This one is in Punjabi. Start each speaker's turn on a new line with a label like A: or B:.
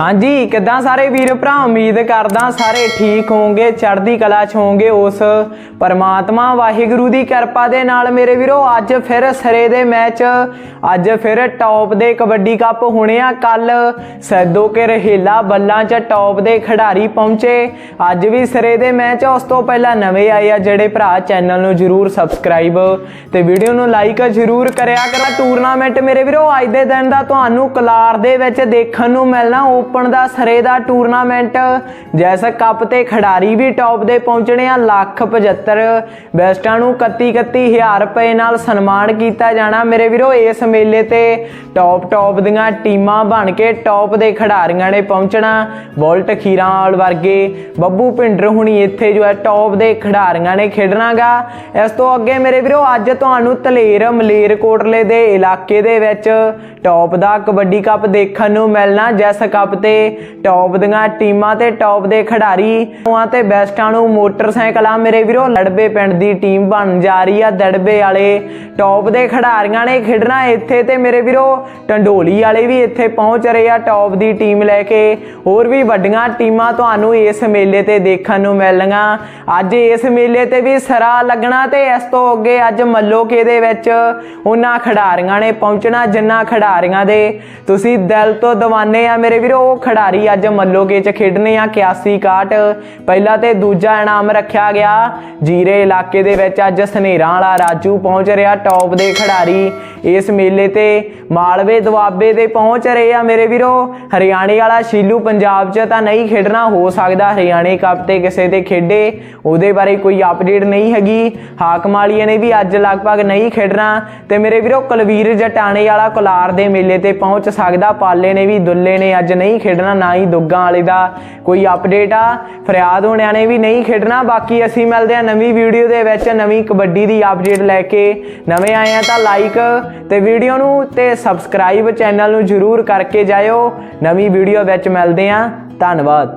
A: ਹਾਂਜੀ, ਕਿੱਦਾਂ ਸਾਰੇ ਵੀਰ ਭਰਾ? ਉਮੀਦ ਕਰਦਾ ਸਾਰੇ ਠੀਕ ਹੋਵੋਗੇ, ਚੜ੍ਹਦੀ ਕਲਾ ਚ ਹੋਵੋਗੇ ਉਸ ਪਰਮਾਤਮਾ ਵਾਹਿਗੁਰੂ ਦੀ ਕਿਰਪਾ ਦੇ ਨਾਲ। ਮੇਰੇ ਵੀਰੋ, ਅੱਜ ਫਿਰ ਸਿਰੇ ਦੇ ਮੈਚ, ਅੱਜ ਫਿਰ ਟੌਪ ਦੇ ਕਬੱਡੀ ਕੱਪ ਹੋਣੇ ਆ ਕੱਲ ਸੈਦੋ ਕੇ ਰਹੇਲਾ ਬੱਲਾਂ ਚ ਟੌਪ ਦੇ ਖਿਡਾਰੀ ਪਹੁੰਚੇ। ਅੱਜ ਵੀ ਸਿਰੇ ਦੇ ਮੈਚ ਉਸ ਤੋਂ ਪਹਿਲਾਂ ਨਵੇਂ ਆਏ ਆ ਜਿਹੜੇ ਭਰਾ, ਚੈਨਲ ਨੂੰ ਜਰੂਰ ਸਬਸਕ੍ਰਾਈਬ ਤੇ ਵੀਡੀਓ ਨੂੰ ਲਾਈਕ ਜਰੂਰ ਕਰਿਆ ਕਰਾ। ਟੂਰਨਾਮੈਂਟ ਮੇਰੇ ਵੀਰੋ, ਅੱਜ ਦੇ ਦਿਨ ਦਾ ਤੁਹਾਨੂੰ ਕਲਾਰ ਦੇ ਵਿੱਚ ਦੇਖਣ ਨੂੰ ਮਿਲਣਾ ਓਪਨ ਦਾ ਸਰੇ ਦਾ ਟੂਰਨਾਮੈਂਟ, ਜੈਸ ਕੱਪ ਤੇ ਖਿਡਾਰੀ ਵੀ ਟੌਪ ਦੇ ਪਹੁੰਚਣੇ ਆ ਲੱਖ 75 ਬੈਸਟਾਂ ਨੂੰ 31 31000 ਰੁਪਏ ਨਾਲ ਸਨਮਾਨ ਕੀਤਾ ਜਾਣਾ। ਮੇਰੇ ਵੀਰੋ, ਇਸ ਮੇਲੇ ਤੇ ਟੌਪ ਟੌਪ ਦੀਆਂ ਟੀਮਾਂ ਬਣ ਕੇ ਟੌਪ ਦੇ ਖਿਡਾਰੀਆਂ ਨੇ ਪਹੁੰਚਣਾ। ਬੋਲਟ ਖੀਰਾਂਵਾਲ ਵਰਗੇ, ਬੱਬੂ ਭਿੰਡਰ ਹੁਣੀ ਇੱਥੇ ਜੋ ਹੈ ਟੌਪ ਦੇ ਖਿਡਾਰੀਆਂ ਨੇ ਖੇਡਣਾਗਾ। ਇਸ ਤੋਂ ਅੱਗੇ ਮੇਰੇ ਵੀਰੋ, ਅੱਜ ਤੁਹਾਨੂੰ ਤਲੇਰ ਮਲੇਰਕੋਟਲੇ ਦੇ ਇਲਾਕੇ ਦੇ ਵਿੱਚ ਟੌਪ ਦਾ ਕਬੱਡੀ ਕੱਪ ਦੇਖਣ ਨੂੰ ਮਿਲਣਾ। ਜੈਸ ਕੱਪ ਤੇ ਟੌਪ ਦੀਆਂ ਟੀਮਾਂ ਤੇ ਟੌਪ ਦੇ ਖਿਡਾਰੀ। ਉਹਾਂ ਤੇ ਬੈਸਟਾਂ ਨੂੰ ਮੋਟਰਸਾਈਕਲਾਂ। ਮੇਰੇ ਵੀਰੋ, ਲੜਬੇ ਪਿੰਡ ਦੀ ਟੀਮ ਬਣ ਜਾ ਰਹੀ ਆ। ਦੜਬੇ ਵਾਲੇ ਟੌਪ ਦੇ ਖਿਡਾਰੀਆਂ ਨੇ ਖੇਡਣਾ ਇੱਥੇ ਤੇ ਮੇਰੇ ਵੀਰੋ, ਟੰਡੋਲੀ ਵਾਲੇ ਵੀ ਇੱਥੇ ਪਹੁੰਚ ਰਹੇ ਆ ਟੌਪ ਦੀ ਟੀਮ ਲੈ ਕੇ। ਹੋਰ ਵੀ ਵੱਡੀਆਂ ਟੀਮਾਂ ਤੁਹਾਨੂੰ ਇਸ ਮੇਲੇ ਤੇ ਦੇਖਣ ਨੂੰ ਮਿਲਣਗੀਆਂ। ਅੱਜ ਇਸ ਮੇਲੇ ਤੇ ਵੀ ਸਰਾ ਲੱਗਣਾ ਤੇ ਇਸ ਤੋਂ ਅੱਗੇ ਅੱਜ ਮੱਲੋਕੇ ਦੇ ਵਿੱਚ ਉਹਨਾਂ ਖਿਡਾਰੀਆਂ ਨੇ ਪਹੁੰਚਣਾ, ਜਿੰਨਾ ਖਿਡਾਰੀਆਂ ਦੇ। ਤੁਸੀਂ ਦਿਲ ਤੋਂ ਦੀਵਾਨੇ ਆ ਮੇਰੇ ਵੀਰੋ। ਉਹ ਖਿਡਾਰੀ ਅੱਜ ਮੱਲੋਗੇ 'ਚ ਖੇਡਣੇ ਆ 81 ਕਾਟ ਪਹਿਲਾ ਤੇ ਦੂਜਾ ਇਨਾਮ ਰੱਖਿਆ ਗਿਆ। ਜੀਰੇ ਇਲਾਕੇ ਦੇ ਵਿੱਚ ਅੱਜ ਸਨੇਰਾ ਵਾਲਾ ਰਾਜੂ ਪਹੁੰਚ ਰਿਹਾ, ਟੌਪ ਦੇ ਖਿਡਾਰੀ। ਇਸ ਮੇਲੇ ਤੇ ਮਾਲਵੇ ਦੁਆਬੇ ਦੇ ਪਹੁੰਚ ਰਹੇ ਆ ਮੇਰੇ ਵੀਰੋ। ਹਰਿਆਣੇ ਵਾਲਾ ਸ਼ੀਲੂ ਪੰਜਾਬ 'ਚ ਤਾਂ ਨਹੀਂ ਖੇਡਣਾ, ਹੋ ਸਕਦਾ ਹਰਿਆਣੇ ਕੱਪ ਤੇ ਕਿਸੇ ਤੇ ਖੇਡੇ। ਉਹਦੇ ਬਾਰੇ ਕੋਈ ਅਪਡੇਟ ਨਹੀਂ ਹੈਗੀ। ਹਾਕਮ ਵਾਲੀਏ ਨੇ ਵੀ ਅੱਜ ਲਗਭਗ ਨਹੀਂ ਖੇਡਣਾ। ਤੇ ਮੇਰੇ ਵੀਰੋ, ਕੁਲਵੀਰ ਜਟਾਣੇ ਵਾਲਾ ਕੁਲਾਰ ਦੇ ਮੇਲੇ ਤੇ ਪਹੁੰਚ ਸਕਦਾ, ਪਾਲੇ ਨੇ ਵੀ, ਦੁੱਲੇ ਨੇ ਅੱਜ ਨਹੀਂ ਨਹੀਂ ਖੇਡਣਾ, ਨਾ ਹੀ ਦੁੱਗਾਂ ਵਾਲੇ ਦਾ ਕੋਈ ਅਪਡੇਟ ਆ। ਫਰਿਆਦ ਹੋਣਿਆਂ ਨੇ ਵੀ ਨਹੀਂ ਖੇਡਣਾ, ਬਾਕੀ ਅਸੀਂ ਮਿਲਦੇ ਆ ਨਵੀਂ ਵੀਡੀਓ ਦੇ ਵਿੱਚ, ਨਵੀਂ ਕਬੱਡੀ ਦੀ ਅਪਡੇਟ ਲੈ ਕੇ। ਨਵੇਂ ਆਏ ਆ ਤਾਂ ਲਾਈਕ ਤੇ ਵੀਡੀਓ ਨੂੰ ਤੇ ਸਬਸਕ੍ਰਾਈਬ ਚੈਨਲ ਨੂੰ ਜਰੂਰ ਕਰਕੇ ਜਾਇਓ। ਨਵੀਂ ਵੀਡੀਓ ਵਿੱਚ ਮਿਲਦੇ ਆ ਧੰਨਵਾਦ।